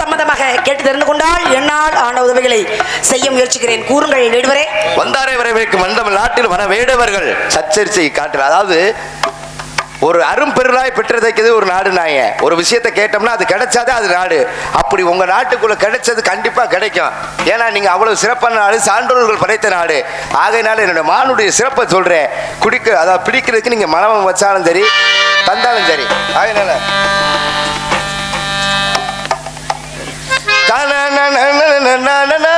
சம்பந்தமாக கேட்டு தெரிந்து கொண்டால் என்னால் ஆன உதவிகளை செய்ய முயற்சிக்கிறேன். கூறுங்கள் நெடுவரே. வந்தாரை வரவேற்கும் மந்தம் நாட்டில் வர வேடவர்கள் சச்சரிசை காட்டுற அதாவது ஒரு அரும்பெருளாய் பெற்றதைக்குது ஒரு நாடு நாய ஒரு விஷயத்தை கேட்டோம்னா அது கிடைச்சாதான் அது நாடு. அப்படி உங்க நாட்டுக்குள்ள கிடைச்சது கண்டிப்பா கிடைக்கும். ஏன்னா நீங்க அவ்வளவு சிறப்பான நாடு சான்றோர்கள் படைத்த நாடு. ஆகையினால என்னோட மானுடைய சிறப்பை சொல்றேன். குடிக்க அதாவது பிடிக்கிறதுக்கு நீங்க மனமும் வச்சாலும் சரி தந்தாலும் சரி. ஆகையினால na na na na na na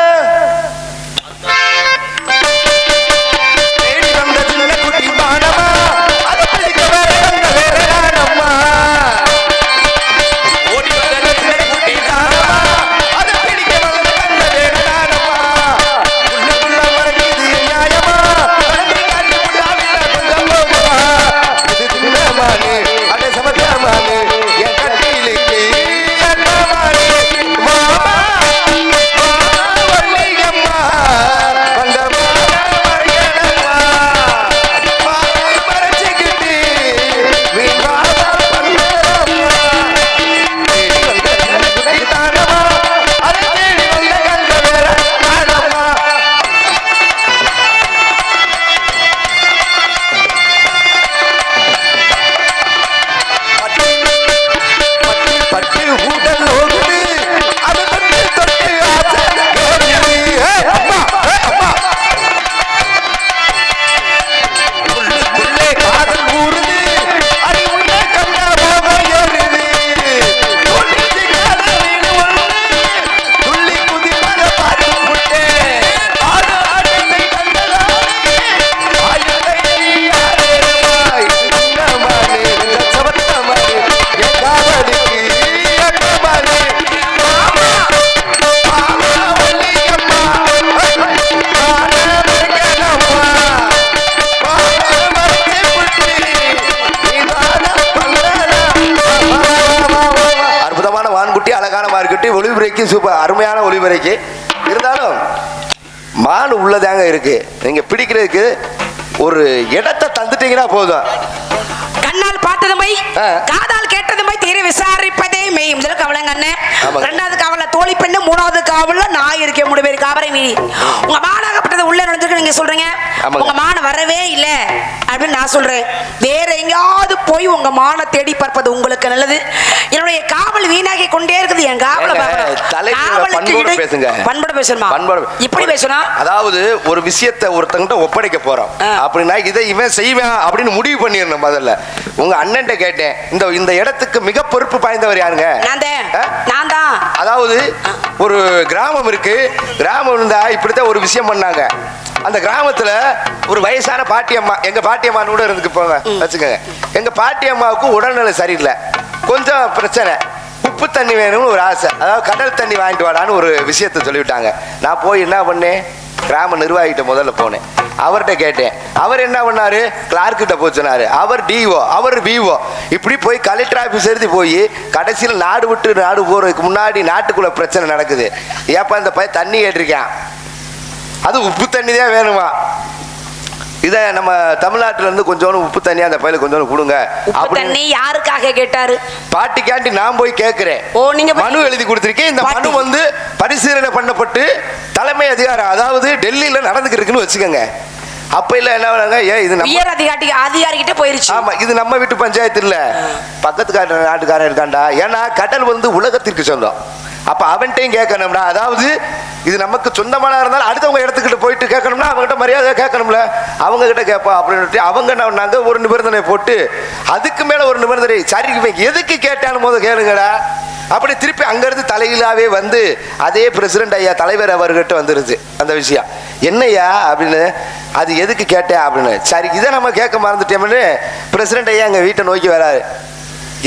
நீங்க பிடிக்கிறதுக்கு ஒரு இடத்தை தந்துட்டீங்கன்னா போதும் கண்ணால் பார்த்ததுமை. காதால் கேட்டதுமை தீர விசாரிப்பதே மெய் முதல் கவலைங்க அண்ணன். ரெண்டாவது காவல தோழி பெண்ணு மூணாவது காவல்ல நான் இருக்கேன் மூணு பேர் காவரை மீறி. உங்க மானாகப்பட்டது உள்ள நுழைஞ்சிருக்கு நீங்க சொல்றீங்க. உங்க மான வரவே இல்ல. அப்படின்னு நான் சொல்றேன். வேற எங்கேயாவது போய் உங்க மான தேடி பார்ப்பது உங்களுக்கு நல்லது. என்னுடைய காவல் வீணாகி கொண்டே இருக்குது. என் காவலை பேசுங்க. பண்போடு பேசணுமா? பண்பாடு இப்படி பேசணும். அதாவது ஒரு விஷயத்தை ஒருத்தங்கிட்ட ஒப்படைக்க போறோம். அப்படின்னா இதை இவன் செய்வேன் அப்படின்னு முடிவு பண்ணிடணும் முதல்ல. உங்க அண்ணன்ட்ட கேட்டேன். இந்த இந்த இடத்துக்கு மிக பொறுப்பு பாய்ந்தவர் யாருங்க? நான் தான். ஆ? நான் தான் அதாவது ஒரு கிராமம் இருக்கு. கிராமம் இருந்தா இப்படித்தான் ஒரு விஷயம் பண்ணாங்க. அந்த கிராமத்துல ஒரு வயசான பாட்டியம்மா எங்க பாட்டியம்மான்னு கூட இருந்து போங்க வச்சுக்கோங்க. எங்க பாட்டியம்மாவுக்கு உடல்நிலை சரியில்லை. கொஞ்சம் பிரச்சனை. உப்பு தண்ணி வேணும்னு ஒரு ஆசை. அதாவது கடல் தண்ணி வாங்கிட்டு வாடான்னு ஒரு விஷயத்த சொல்லிவிட்டாங்க. நான் போய் என்ன பண்ணேன்? கிராம நிர்வாகிகிட்ட முதல்ல போனேன். அவர்கிட்ட கேட்டேன். அவர் என்ன பண்ணார்? கிளார்க்கிட்ட போய் அவர் டிஓ அவர் பிஓ இப்படி போய் கலெக்டர் ஆஃபீஸ் எழுதி போய் கடைசியில் நாடு விட்டு நாடு போகிறதுக்கு முன்னாடி நாட்டுக்குள்ள பிரச்சனை நடக்குது. ஏப்பா இந்த பையன் தண்ணி கேட்டிருக்கேன். அது உப்பு தண்ணி தான் வேணுமா? இதை நம்ம தமிழ்நாட்டுல இருந்து கொஞ்சோண்டு உப்பு தண்ணி அந்த பையலுக்கு கொஞ்சோண்டு கொடுங்க. அப்படின்னு யாருக்காக கேட்டாரு? பாட்டிக்காண்டி நான் போய் கேட்கிறேன் ஓ, நீங்க மனு எழுதி கொடுத்திருக்கேன். இந்த. மனு வந்து பரிசீலனை பண்ணப்பட்டு தலைமை அதிகாரம் அதாவது டெல்லியில நடந்துக்கிட்டு இருக்குன்னு வச்சுக்கோங்க. அப்ப இல்ல என்ன பண்ணாங்க ஏன் இது நம்ம உயர் அதிகாரி அதிகாரிகிட்ட போயிருச்சு. ஆமா இது நம்ம வீட்டு பஞ்சாயத்து இல்ல. பக்கத்துக்கார நாட்டுக்காரன் இருக்கான்டா. ஏன்னா கடல் வந்து உலகத்திற்கு சொந்தம். அப்ப அவன்கிட்டயும் கேட்கணும்னா அதாவது இது நமக்கு சொந்தமான இருந்தாலும் அடுத்தவங்க இடத்துக்கிட்ட போயிட்டு கேட்கணும்னா அவங்ககிட்ட மரியாதை கேட்கணும்ல. அவங்க கிட்ட கேட்பா அப்படின்னு அவங்க என்ன பண்ணாங்க? ஒரு நிபந்தனை போட்டு அதுக்கு மேல ஒரு நிபந்தனை சரி இவன் எதுக்கு கேட்டாலும் போது கேளுங்கடா. அப்படி திருப்பி அங்கிருந்து தலையிலாவே வந்து அதே பிரசிடென்ட் ஐயா தலைவர் அவர்கிட்ட வந்துருச்சு அந்த விஷயம். என்னய்யா அப்படின்னு அது எதுக்கு கேட்டேன் அப்படின்னு. சரி இதை நம்ம கேட்க மறந்துட்டோம்னு பிரசிடென்ட் ஐயா எங்கள் வீட்டை நோக்கி வராரு.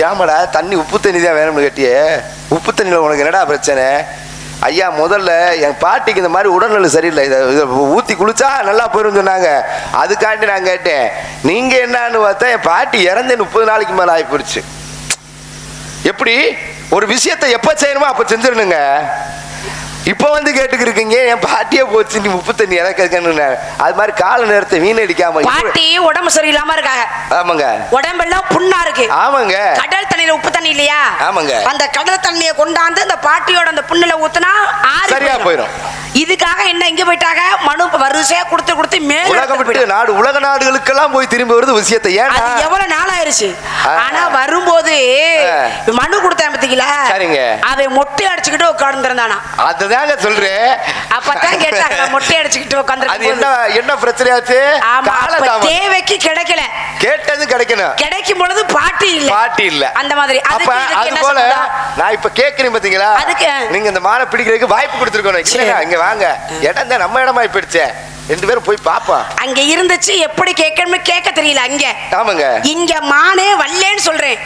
ஏமாடா தண்ணி உப்பு தண்ணி தான் வேணும்னு கேட்டியே. உப்பு தண்ணியில் உனக்கு என்னடா பிரச்சனை? ஐயா முதல்ல என் பாட்டிக்கு இந்த மாதிரி உடல்நிலை சரியில்லை. இதை இதை ஊற்றி குளிச்சா நல்லா போயிரும் சொன்னாங்க. அதுக்காண்டி நான் கேட்டேன். நீங்கள் என்னன்னு பார்த்தா என் பாட்டி இறந்து முப்பது நாளைக்கு மேலே ஆகி போயிடுச்சு எப்படி? ஒரு விஷயத்தை எப்போ செய்யணுமோ அப்போ செஞ்சிடணுங்க. இப்போ வந்து கேட்டுக்கிருக்கீங்க என் பாட்டியே போச்சு நீ உப்பு தண்ணி இறக்கன்னு அது மாதிரி கால நேரத்தை வீணடிக்காம பாட்டி உடம்பு சரியில்லாம இருக்காங்க. ஆமாங்க. உடம்பெல்லாம் புண்ணா இருக்கு. ஆமாங்க. கடல் தண்ணியில உப்பு இல்லையா? ஆமாங்க. அந்த கடல் தண்ணியை கொண்டாந்து அந்த பாட்டியோட அந்த புண்ணுல ஊத்துனா ஆறி சரியா போயிடும். இதுக்காக என்ன இங்க போயிட்டாங்க? மனு வரிசையா கொடுத்து கொடுத்து மேல விட்டு. நாடு உலக நாடுகளுக்கெல்லாம் போய் திரும்பி வருது விஷயத்தை. அது எவ்வளவு நாள் ஆயிருச்சு. ஆனா வரும்போது. மனு கொடுத்தேன் பாத்தீங்களா? சரிங்க. அவன் மொட்டை அடிச்சுக்கிட்டு உட்கார்ந்து இருந்தானா அதுதாங்க சொல்றேன். அப்பதான் கேட்டாங்க மொட்டை அடிச்சுக்கிட்டு அது என்ன உட்கார்ந்து என்ன பிரச்சனையாச்சு? தேவைக்கு கிடைக்கல. கேட்டது கிடைக்கணும். கிடைக்கும் பொழுது பாட்டி இல்ல. பாட்டி இல்ல. அந்த மாதிரி. அப்ப அது போல? நான் இப்ப கேக்குறேன் பாத்தீங்களா? நீங்க இந்த மானை பிடிக்கிறதுக்கு வாய்ப்பு. இல்லையா இங்க வாங்க. இடம் தான் நம்ம இடமா போயிடுச்சே. ரெண்டு பேரும் போய் பாப்போம் அங்க இருந்துச்சு எப்படி கேட்கணும்னு கேட்க தெரியல அங்க. ஆமாங்க. இங்க மானே வல்லேன்னு சொல்றேன்.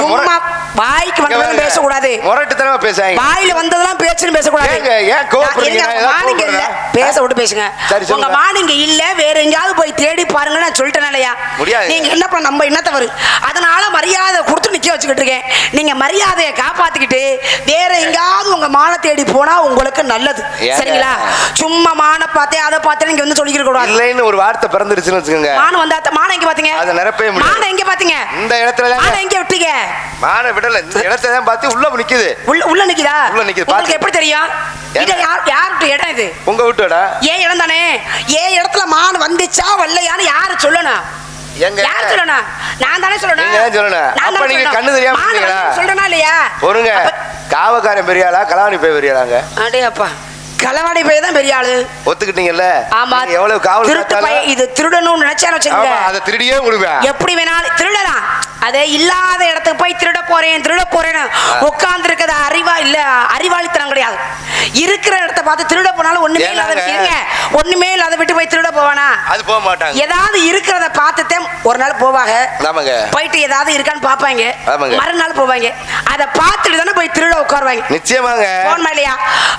சும்மா வாய்க்கு இங்க வந்ததெல்லாம் வாங்க. பேசக்கூடாது. முரட்டுத்தனமா பேசாங்க வாயில வந்ததெல்லாம் பேச்சுன்னு இல்ல. கோவப்படுறேனா? பேச விட்டு பேசுங்க. உங்க சொல்லுங்க. மானுங்க இல்ல வேற எங்கேயாவது போய் தேடி பாருங்க நான் சொல்லிட்டேன் இல்லையா? முடியாது. நீங்க என்ன பண்ண நம்ம என்ன தவறு? அதனால மரியாதை கொடுத்து நிக்க வச்சுக்கிட்டு இருக்கேன். நீங்க மரியாதையை காப்பாத்திக்கிட்டு வேற எங்கேயாவது உங்க மான தேடி போனா உங்களுக்கு நல்லது? சரிங்களா? சும்மா மான பார்த்தே அதை பார்த்தே நீங்க வந்து சொல்லிக்கிற கூடாது. இல்லைன்னு ஒரு வார்த்தை பிறந்துருச்சுன்னு வச்சுக்கோங்க. மானம் வந்தா மானம் எங்க பாத்தீங்க? அதை நிரப்பவே முடியாது. மானம் எங்க பாத்தீங்க? இந்த இடத்துல மானம் எங்க விட்டீங்க? மானை விடல. இந்த இடத்தை தான் பார்த்து உள்ள நிக்குது. உள்ள உள்ள நிக்குதா? உள்ள நிக்குது, உங்களுக்கு. எப்படி தெரியும்? இது? யார் யார்கிட்ட இடம் இது? உங்க வீட்டோட? ஏன் இடம் தானே? ஏன் இடத்துல மான் வந்துச்சா வரலையான்னு யாரு சொல்லணும்? யார் சொல்லணும்? நான் தானே சொல்லணும். சொல்லணும். அப்ப நீங்க. கண்ணு தெரியாம மான் சொல்றேனா இல்லையா? பொறுங்க. காவக்காரன் பெரியாளா? கலாவணி போய் பெரியாளாங்க? அடே அப்பா களவாடி பையன் தான் பெரிய ஆளு. ஒத்துக்கிட்டீங்கல்ல? ஆமா. எவ்வளவு காவல் திருட்டு பையன் இது திருடணும்னு நினைச்சான்னு வச்சுக்கோங்க. ஆமா அதை திருடியே விடுவேன். எப்படி வேணாலும் திருடலாம். அதே இல்லாத இடத்துக்கு போய் திருட போறேன் திருட போறேன்னு உட்கார்ந்து இருக்கிறது அறிவா இல்ல அறிவாளித்தனம் கிடையாது. இருக்கிற இடத்த பார்த்து திருட போனாலும் ஒண்ணுமே இல்லாத? இருங்க ஒண்ணுமே இல்லாத விட்டு போய் திருட போவானா? அது போக மாட்டாங்க. ஏதாவது இருக்கிறத பார்த்துட்டே ஒரு நாள் போவாங்க. ஆமாங்க. போயிட்டு ஏதாவது இருக்கான்னு பார்ப்பாங்க. ஆமாங்க. மறுநாள் போவாங்க. அதை பார்த்துட்டு தானே போய் திருட உட்காருவாங்க. நிச்சயமாங்க. போன்மா இல்லையா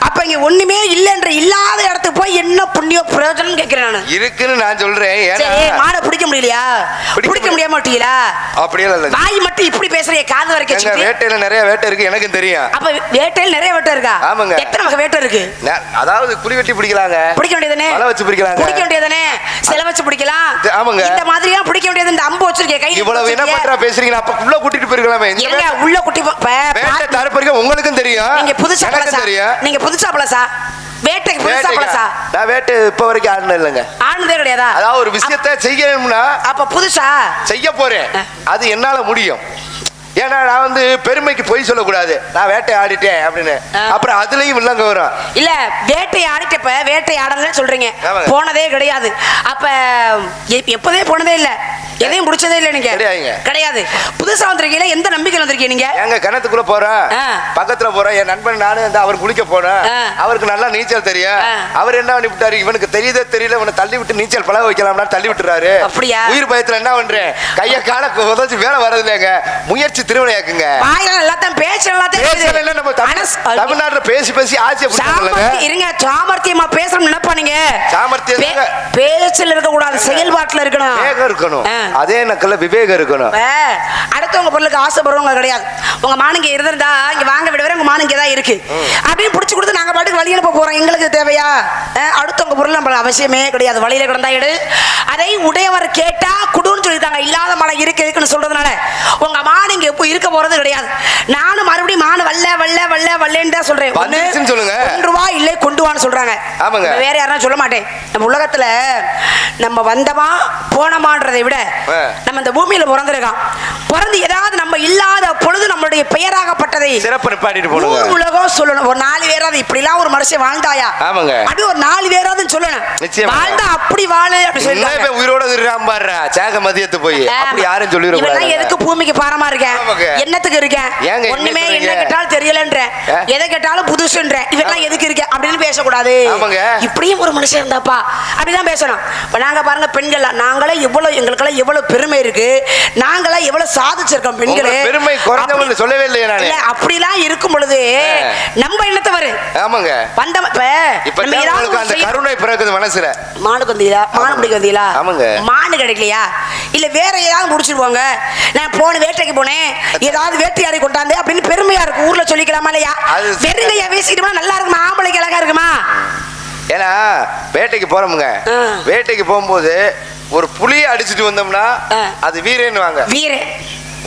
அப்ப இங்க ஒண்ணுமே இல்லைன்ற இல்லாத இடத்துக்கு போய் என்ன புண்ணியம் பிரயோஜனம் கேட்கிறேன் நானு. இருக்குன்னு நான் சொல்றேன். மாடை பிடிக்க முடியலையா? பிடிக்க முடியாம மாட்டீங்களா அப்படியே இல்ல வாய் மட்டும் இப்படி பேசுறீங்க காது வரைக்கும். வேட்டையில நிறைய வேட்டை இருக்கு எனக்கும் தெரியும். அப்ப வேட்டையில் நிறைய வேட்டை இருக்கா? ஆமாங்க. எத்தனை வேட்டை இருக்கு. அதாவது குழி வெட்டி பிடிக்கலாங்க. பிடிக்க வேண்டியதுனே வலை வச்சு பிடிக்கலாங்க. பிடிக்க வேண்டியதுனே சில வச்சு பிடிக்கலாம். ஆமாங்க. இந்த மாதிரியா பிடிக்க வேண்டியது இந்த அம்பு வச்சிருக்கேன் கையில இவ்வளவு என்ன பண்றா பேசுறீங்க? அப்ப உள்ள கூட்டிட்டு போயிருக்கலாமே. எங்க உள்ள குட்டி வேட்டை தரப்பறிக்க உங்களுக்கும் தெரியும். நீங்க புதுசா தெரியும். நீங்க புதுசா பழசா? வேட்டைக்கு புதுசா? பழசா? நான் வேட்டை இப்ப வரைக்கும் ஆடினது இல்லைங்க. ஆனதே கிடையாதா? அதாவது ஒரு விஷயத்த செய்யணும்னா அப்ப புதுசா? செய்ய போறேன். அது என்னால முடியும். ஏன்னா நான் வந்து பெருமைக்கு பொய் சொல்லக்கூடாது. நான் வேட்டை ஆடிட்டேன் அப்படின்னு. அப்புறம் அதுலயும் இல்லங்க வரும். இல்ல வேட்டை ஆடிட்டப்ப வேட்டை ஆடலன்னு சொல்றீங்க. போனதே கிடையாது. அப்ப எப்போதே போனதே இல்ல. எதையும் முடிச்சதே இல்ல நீங்க. கிடையாது. புதுசா வந்திருக்கீங்க எந்த நம்பிக்கையில வந்திருக்கீங்க நீங்க? எங்க கிணத்துக்குள்ள போறேன். பக்கத்துல போறேன். என் நண்பன் நானும் வந்து அவர் குளிக்க போனேன். அவருக்கு நல்லா நீச்சல் தெரியும். அவர் என்ன பண்ணி விட்டாரு இவனுக்கு தெரியுதே தெரியல இவனை தள்ளி விட்டு நீச்சல் பழக வைக்கலாம்னா தள்ளி விட்டுறாரு. அப்படியா? உயிர் பயத்துல என்ன பண்றேன்? கைய கால உதச்சு வேலை வர்றது இல்லைங்க. முயற்சி திருவினையாக்குங்க. வாயில எல்லாத்தையும் பேச்சு எல்லாத்தையும் நம்ம தமிழ்நாட்டுல பேசி பேசி பிடிச்சாங்க இருங்க சாமர்த்தியமா பேசணும் நினைப்பா நீங்க சாமர்த்தியம். பேச்சுல இருக்க கூடாது செயல்பாட்டுல இருக்கணும். இருக்கணும். அதே நக்கல்ல விவேகம் இருக்கணும். அடுத்தவங்க பொருளுக்கு ஆசைப்படுறவங்க கிடையாது. உங்க மானுங்க இருந்திருந்தா இங்க வாங்க விட உங்க மானுங்க தான் இருக்கு. அப்படின்னு புடிச்சு கொடுத்து நாங்க பாட்டுக்கு வழியில போக போறோம். எங்களுக்கு தேவையா? அடுத்தவங்க பொருள் நம்ம அவசியமே கிடையாது. வழியில கிடந்தா எடு. அதை உடையவர் கேட்டா குடுன்னு சொல்லியிருக்காங்க. இல்லாத மனம் இருக்கு இருக்குன்னு சொல்றதுனால உங்க மான் இங்க எப்போ இருக்க போறது கிடையாது. நானும் மறுபடியும் மான் வல்ல வல்ல வல்ல வல்லன்னு தான் சொல்றேன். சொல்லுங்க. வா இல்லை கொண்டு வான்னு சொல்றாங்க. வேற யாரும் சொல்ல மாட்டேன். நம்ம உலகத்துல நம்ம வந்தமா போனமான்றதை விட. நம்ம இந்த பூமியில பிறந்திருக்கோம் பிறந்து ஏதாவது நம்ம இல்லாத பொழுது நம்மளுடைய பெயராகப்பட்டதை சிறப்பு நிப்பாட்டிட்டு உலகம் சொல்லணும். ஒரு நாலு பேராவது இப்படிலாம் ஒரு மனுஷன் வாழ்ந்தாயா? ஆமாங்க. அப்படி ஒரு நாலு பேராவது சொல்லணும். வாழ்ந்தா அப்படி வாழு அப்படி இப்ப உயிரோட இருக்கான் பாரு சேக மதியத்து போய். அப்படி யாரும் சொல்லிட இவெல்லாம் எதுக்கு பூமிக்கு பாரமா இருக்கேன். என்னத்துக்கு இருக்கேன்? ஒண்ணுமே என்ன? கேட்டாலும் தெரியலன்ற? எதை கேட்டாலும் புதுசுன்ற. இவெல்லாம் எதுக்கு இருக்கேன் அப்படின்னு பேசக்கூடாது. ஆமாங்க. இப்படியும் ஒரு மனுஷன் இருந்தாப்பா. அப்படிதான் பேசணும். இப்ப நாங்க பாருங்க பெண்கள் நாங்களே எவ்வளவு எங்களுக்கெல்லாம் எவ்வளவு பெருமை இருக்கு? நாங்களாம் எவ்வளவு சாதிச்சிருக்கோம் பெண்கள். பெருமை குறைஞ்சவங்க சொல்லவே இல்லையே நானு. இல்ல அப்படிலாம் இருக்கும் பொழுது. நம்ம என்னத்தவரு ஆமாங்க. வந்த இப்ப அந்த கருணை பிறகுது மனசுல. மானுக்கு வந்தீங்களா மானு பிடிக்க வந்தீங்களா? ஆமாங்க. மானு கிடைக்கலையா? இல்ல வேற ஏதாவது முடிச்சிருவாங்க. நான் போன வேட்டைக்கு போனேன். ஏதாவது வேட்டையாடி கொண்டாந்து அப்படின்னு பெருமையா இருக்கு. ஊர்ல சொல்லிக்கலாமா இல்லையா? வெறுங்கையா வீசிக்கிட்டோம்னா நல்லா இருக்குமா? ஆம்பளைக்கு அழகா இருக்குமா? ஏன்னா வேட்டைக்கு போறோமுங்க. வேட்டைக்கு போகும்போது ஒரு புலியை அடிச்சிட்டு வந்தோம்னா. அது வீரன்னுவாங்க. வீரே.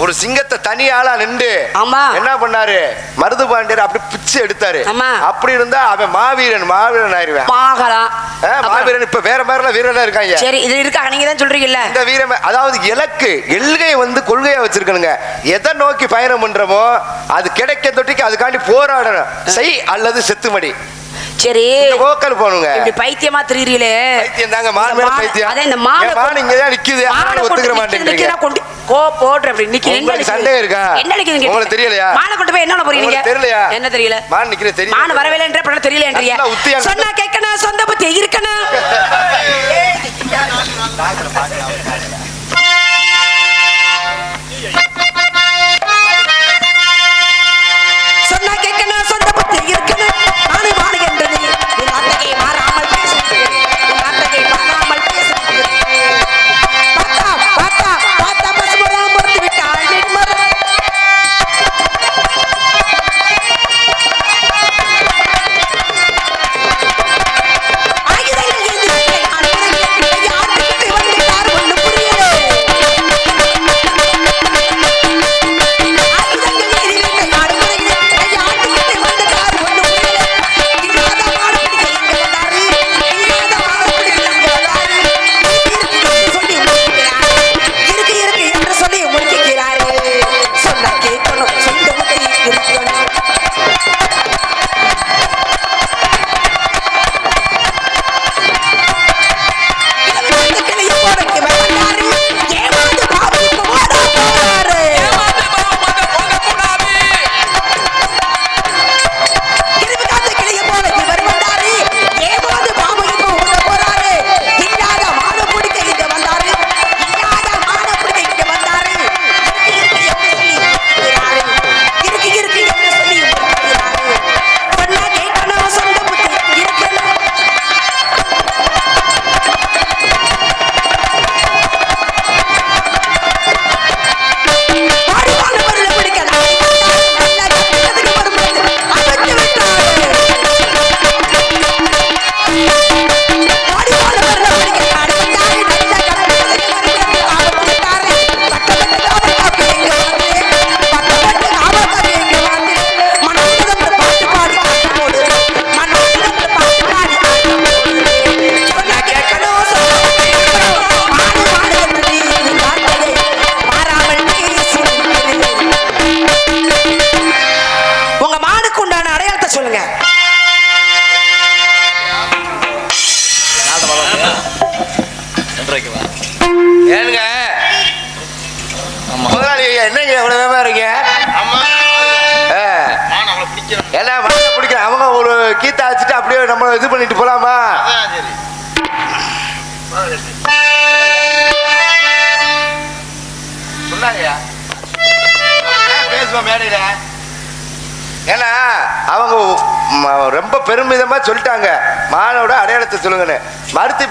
ஒரு சிங்கத்தை தனி ஆளா நின்று ஆமா. என்ன பண்ணாரு? மருது பாண்டியர் அப்படி பிச்சு எடுத்தாரு. அப்படி இருந்தா அவன் மாவீரன் மாவீரன் ஆயிருவேன் பாகலாம். ஆ, மாவீரன் இப்ப வேற மாதிரிலாம் வீரனா இருக்காங்க. சரி இது இருக்காங்க நீங்க தான் சொல்றீங்கல்ல. இந்த வீரம் அதாவது இலக்கு எல்கையை வந்து கொள்கையா வச்சிருக்கணுங்க. எதை நோக்கி பயணம் பண்றோமோ அது கிடைக்க தொட்டிக்கு அதுக்காண்டி போராடணும். செய் அல்லது செத்துமடி. சரி கோக்கல் போகணுங்க இப்படி பைத்தியமா திரியிறீங்களே. பைத்தியம் தாங்க மான் மேல பைத்தியம். அதான் இந்த மானை மான் இங்க தான் நிக்குது. கொண்டு ஒத்துக்கிற நிக்குது, நிக்குதா கொண்டு கோ போடுற அப்படி நிக்குது என்ன உங்களுக்கு நிக்குது? சந்தேகம் இருக்கா? என்ன நிக்குதுன்னு உங்களுக்கு. தெரியலையா? மானை கொண்டு போய் என்ன பண்ண போறீங்க? தெரியலையா? என்ன தெரியல? மான் நிக்கிறது தெரியும் மான் வரவேலைன்ற நல்லா உத்தியாங்க. சொன்னா கேட்கணும் சொந்த புத்தி இருக்கணும்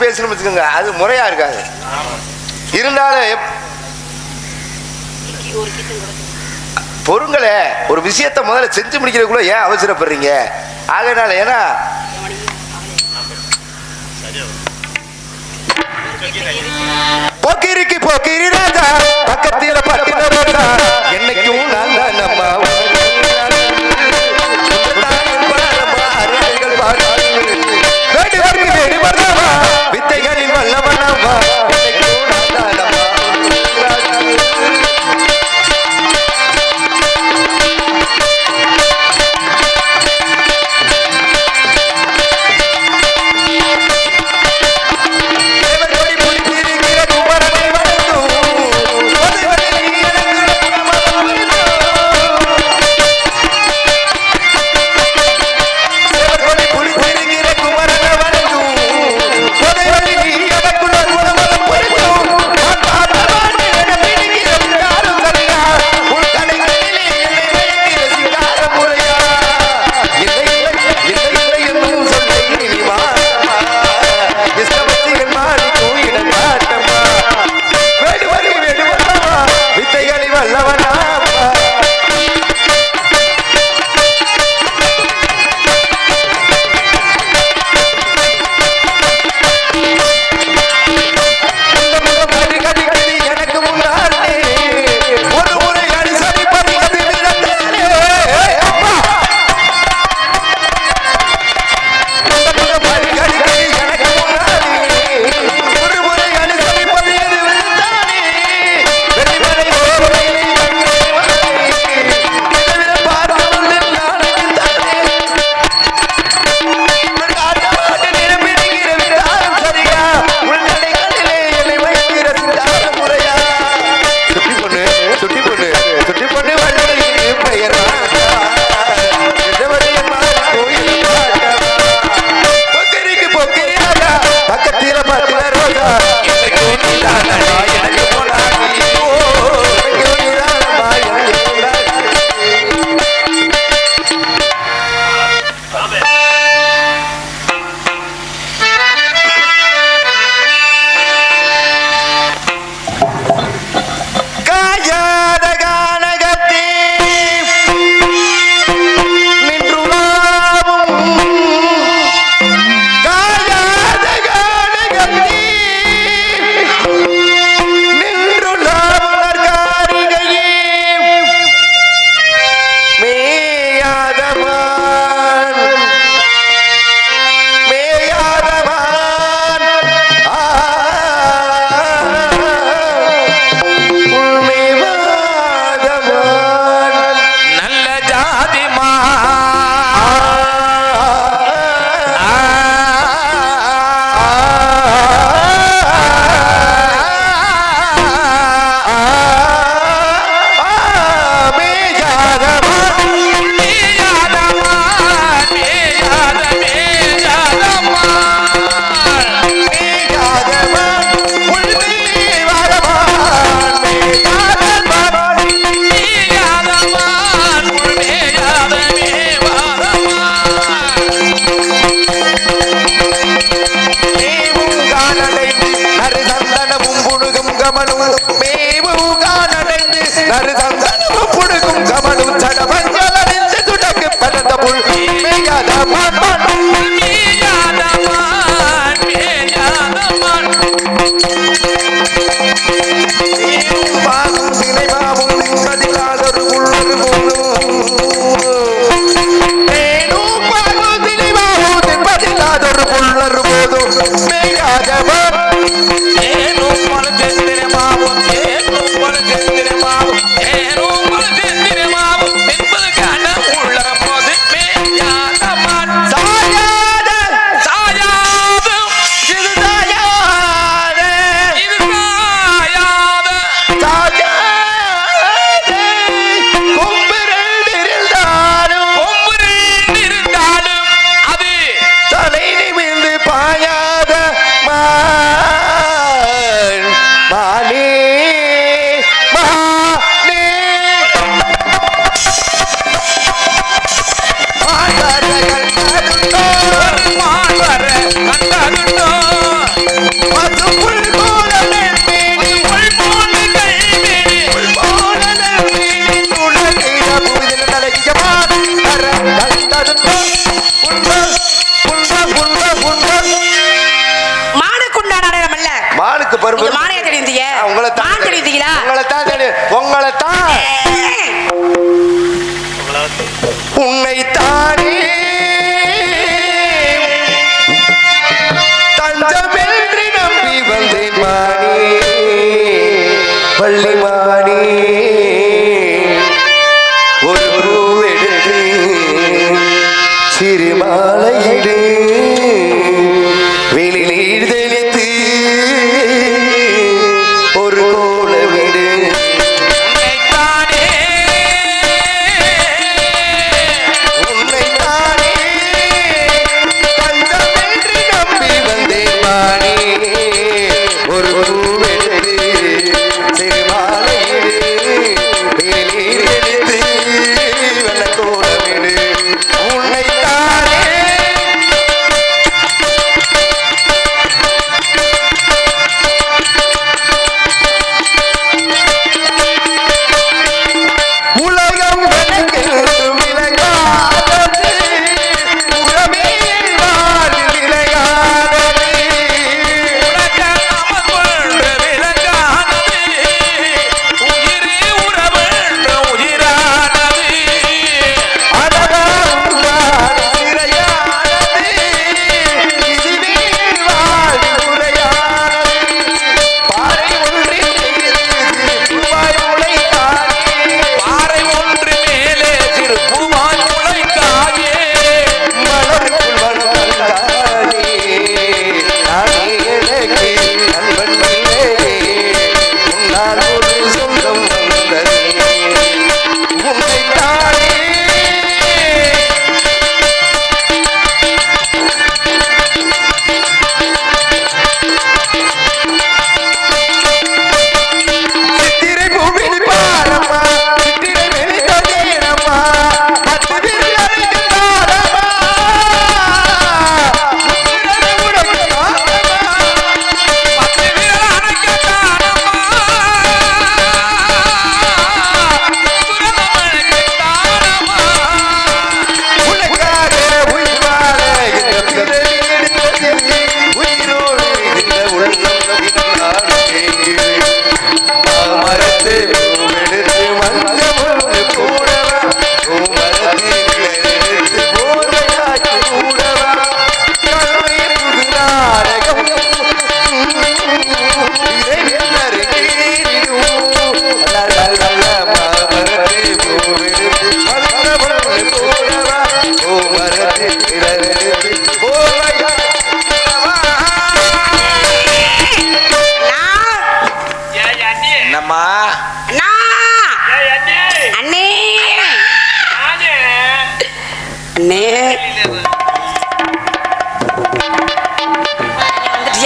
பேசணும் வச்சுக்கோங்க. அது முறையாக இருக்காது. இருந்தாலும் பொருங்களே ஒரு விஷயத்தை முதல்ல செஞ்சு முடிக்கிறதுக்குள்ள ஏன் அவசரப்படுறீங்க? அதனால ஏன்னா போக்கிரிக்கு போக்கிரி ராஜா பக்கத்தில் பட்டின என்னைக்கும் நான்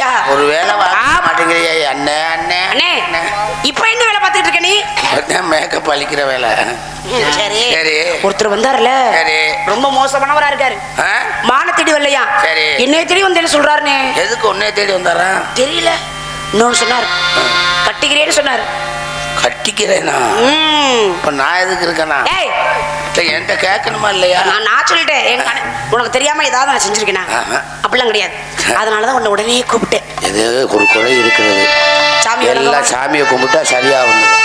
வந்துட்டியா ஒரு வேலை வாங்க. மாட்டேங்கிறியா அண்ணே அண்ணே அண்ணே இப்ப என்ன வேலை பார்த்துட்டு இருக்க நீ? அதான் மேக்கப் அழிக்கிற வேலை. சரி. சரி. ஒருத்தர் வந்தாருல சரி. ரொம்ப மோசமானவரா இருக்காரு? மான தேடி வரலையா? சரி. என்னைய தேடி வந்தேன்னு சொல்றாருனே. எதுக்கு உன்னே தேடி வந்தாரான் தெரியல. இன்னொன்னு சொன்னார். கட்டிக்கிறேன்னு சொன்னார். கட்டிக்கிறேனா. இப்ப நான் எதுக்கு இருக்கேனா? ஏய் என்கிட்ட கேட்கணுமா இல்லையா? நான் நான் சொல்லிட்டேன். எங்க அண்ணன், உனக்கு தெரியாம ஏதாவது நான் செஞ்சிருக்கேனா? ஆஹா. அப்படிலாம் கிடையாது. அதனாலதான் உன்னை உடனே கூப்பிட்டேன். எது ஒரு குறை இருக்கிறது. சாமி எல்லாம் வணக்கம். சாமியை கும்பிட்டா சரியா வந்துடும்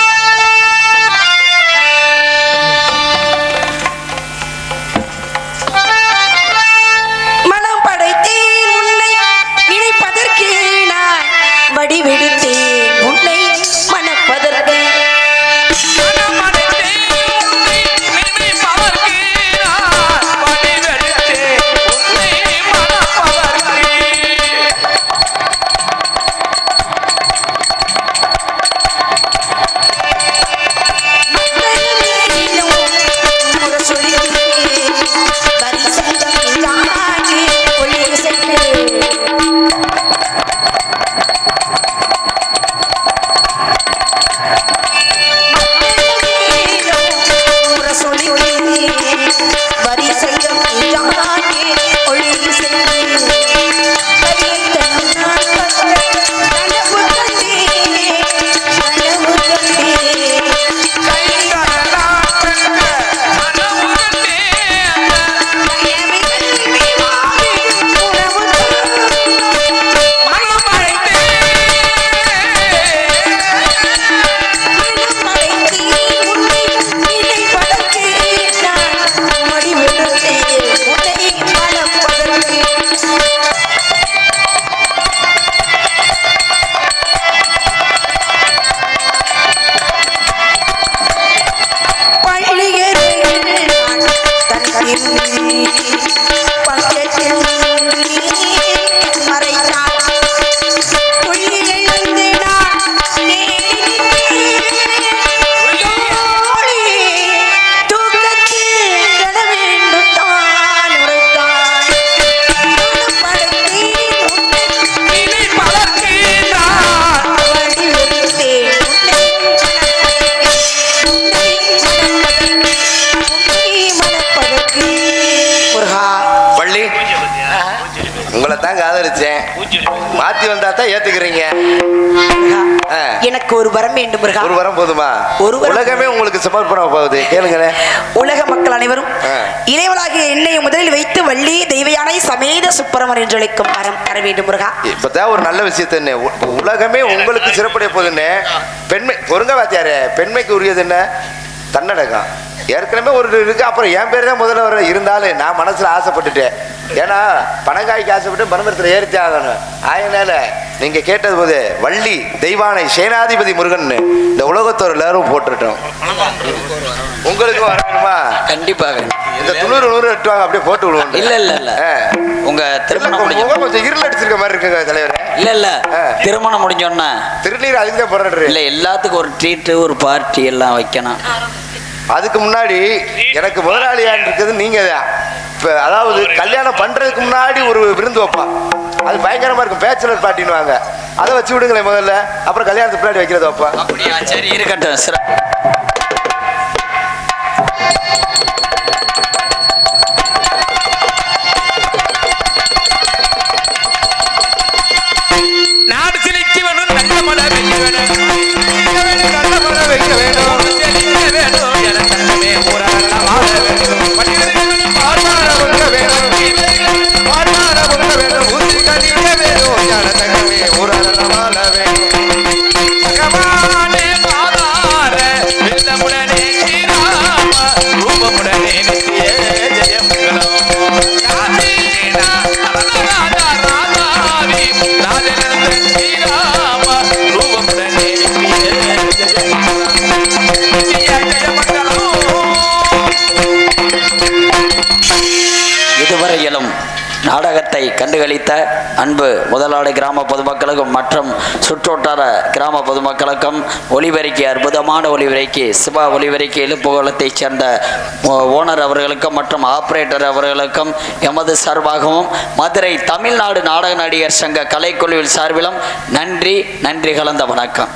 ஆர்த்தி வந்தா தான் ஏத்துக்கிறீங்க. எனக்கு ஒரு வரம் வேண்டும் முருகா ஒரு வரம் போதுமா? ஒரு உலகமே உங்களுக்கு சமர்ப்பணம் போகுது கேளுங்களேன் உலக மக்கள் அனைவரும். இறைவனாகிய என்னை முதலில் வைத்து வள்ளி தெய்வயானை சமேத சுப்பரமன் என்று அழைக்கும் வரம் தர வேண்டும் முருகா இப்பதான் ஒரு நல்ல விஷயத்த என்ன? உலகமே உங்களுக்கு சிறப்புடைய போதுன்னு பெண்மை பொருங்க வாத்தியாரே பெண்மைக்கு உரியது என்ன? தன்னடகம் ஏற்கனவே ஒரு இருக்கு. அப்புறம் என் பேர் தான் முதல்ல வர இருந்தாலும் நான் மனசுல ஆசைப்பட்டுட்டேன். ஏன்னா பணங்காய்க்கு ஆசைப்பட்டு மனமரத்தில் ஏறித்தே ஆகணும். அதனால நீங்க கேட்டது போது வள்ளி தெய்வானை சேனாதிபதி முருகன் இந்த உலகத்தோர் எல்லாரும் போட்டுட்டோம் உங்களுக்கு வரணுமா? கண்டிப்பாக. இந்த துணூறு நூறு எட்டுவாங்க அப்படியே போட்டு விடுவோம். இல்ல இல்ல இல்ல. உங்க திருமணம் கொஞ்சம் இருள் அடிச்சிருக்க மாதிரி இருக்குங்க தலைவரே. இல்ல இல்ல. திருமணம் முடிஞ்சோன்னா திருநீர் அதுக்கு தான் போடுறது இல்ல எல்லாத்துக்கும் ஒரு ட்ரீட் ஒரு பார்ட்டி எல்லாம் வைக்கணும். அதுக்கு முன்னாடி எனக்கு முதலாளியான் இருக்கிறது நீங்க தான் இப்போ அதாவது கல்யாணம் பண்றதுக்கு முன்னாடி ஒரு விருந்து வைப்பான் அது பயங்கரமா இருக்கும் பேச்சுலர் பார்ட்டின்னுவாங்க. அதை வச்சு விடுங்களேன் முதல்ல. அப்புறம் கல்யாணத்துக்கு முன்னாடி வைக்கிறது வைப்பா. அப்படியா? சரி இருக்கட்டும் சிறப்பு. நாடு சிலைக்கு வேணும் நல்ல மழை பெய்ய வேணும். ஊரு செழிக்க வேணும். அன்பு முதலாளி கிராம பொதுமக்களுக்கும் மற்றும் சுற்றோட்டார கிராம பொதுமக்களுக்கும் ஒளிபெருக்கி அற்புதமான ஒளிபெருக்கி சிவா ஒளிபெருக்கி எழுப்புகோலத்தைச் சேர்ந்த ஓ- ஓனர் அவர்களுக்கும் மற்றும் ஆபரேட்டர் அவர்களுக்கும் எமது சார்பாகவும் மதுரை தமிழ்நாடு நாடக நடிகர் சங்க கலைக்குழுவில் சார்பிலும் நன்றி நன்றி கலந்த வணக்கம்.